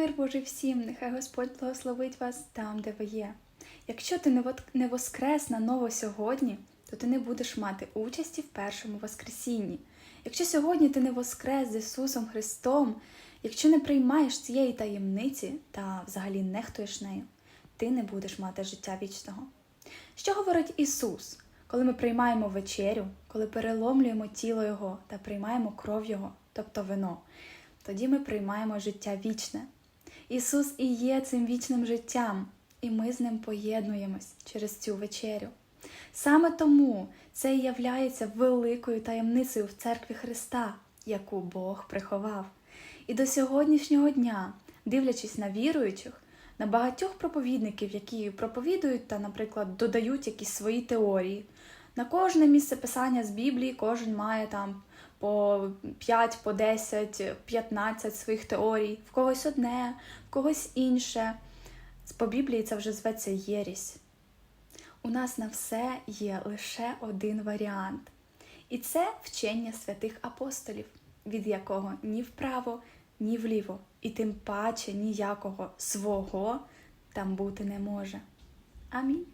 Мир Божий всім, нехай Господь благословить вас там, де ви є. Якщо ти не воскрес наново сьогодні, то ти не будеш мати участі в першому Воскресінні. Якщо сьогодні ти не воскрес з Ісусом Христом, якщо не приймаєш цієї таємниці та взагалі нехтуєш нею, ти не будеш мати життя вічного. Що говорить Ісус, коли ми приймаємо вечерю, коли переломлюємо тіло Його та приймаємо кров Його, тобто вино, тоді ми приймаємо життя вічне. Ісус і є цим вічним життям, і ми з ним поєднуємось через цю вечерю. Саме тому це і являється великою таємницею в церкві Христа, яку Бог приховав. І до сьогоднішнього дня, дивлячись на віруючих, на багатьох проповідників, які проповідують та, наприклад, додають якісь свої теорії. На кожне місце писання з Біблії кожен має там по 5, по 10, 15 своїх теорій, в когось одне, в когось інше. По Біблії це вже зветься єрість. У нас на все є лише один варіант. І це вчення святих апостолів, від якого ні вправо, ні вліво, і тим паче ніякого свого там бути не може. Амінь.